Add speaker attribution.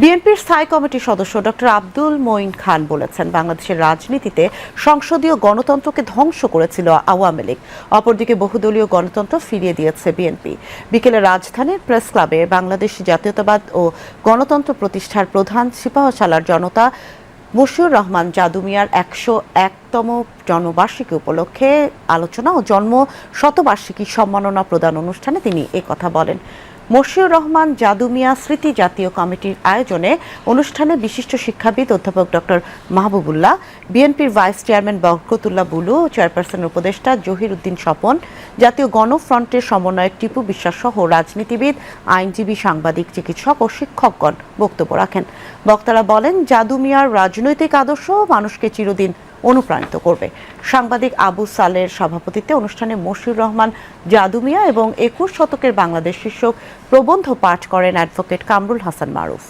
Speaker 1: বিএনপির স্থায়ী কমিটির সদস্য ডক্টর আব্দুল মঈন খান বলেছেন, বাংলাদেশের রাজনীতিতে সংসদীয় গণতন্ত্রকে ধ্বংস করেছিল আওয়ামী লীগ। অপরদিকে বহুদলীয় গণতন্ত্র ফিরিয়ে দিয়েছে বিএনপি। বিকেলে রাজধানীর প্রেস ক্লাবে বাংলাদেশ জাতীয়তাবাদ ও গণতন্ত্র প্রতিষ্ঠার প্রধান সিপাহশালার জনতা মশিউর রহমান জাদুমিয়ার একশো একতম জন্মবার্ষিকী উপলক্ষে আলোচনা ও জন্ম শতবার্ষিকী সম্মাননা প্রদান অনুষ্ঠানে তিনি কথা বলেন। মশিউর রহমান জাদুমিয়া স্মৃতি জাতীয় কমিটির আয়োজনে অনুষ্ঠানে বিশিষ্ট শিক্ষাবিদ অধ্যাপক ডক্টর মাহবুবুল্লাহ, বিএনপির ভাইস চেয়ারম্যান বরকতুল্লাহ বুলু, চেয়ারপারসনের উপদেষ্টা জহির উদ্দিন স্বপন, জাতীয় গণফ্রন্টের সমন্বয়ক টিপু বিশ্বাস সহ রাজনীতিবিদ, আইনজীবী, সাংবাদিক, চিকিৎসক ও শিক্ষকগণ বক্তব্য রাখেন। বক্তারা বলেন জাদুমিয়ার রাজনৈতিক আদর্শ মানুষকে চিরদিন অনুপ্রাণিত করবে। সাংবাদিক আবু সালের সভাপতিত্বে অনুষ্ঠানে মশিউর রহমান জাদুমিয়া এবং একুশ শতকের বাংলাদেশ শীর্ষক প্রবন্ধ পাঠ করেন অ্যাডভোকেট কামরুল হাসান মারুফ।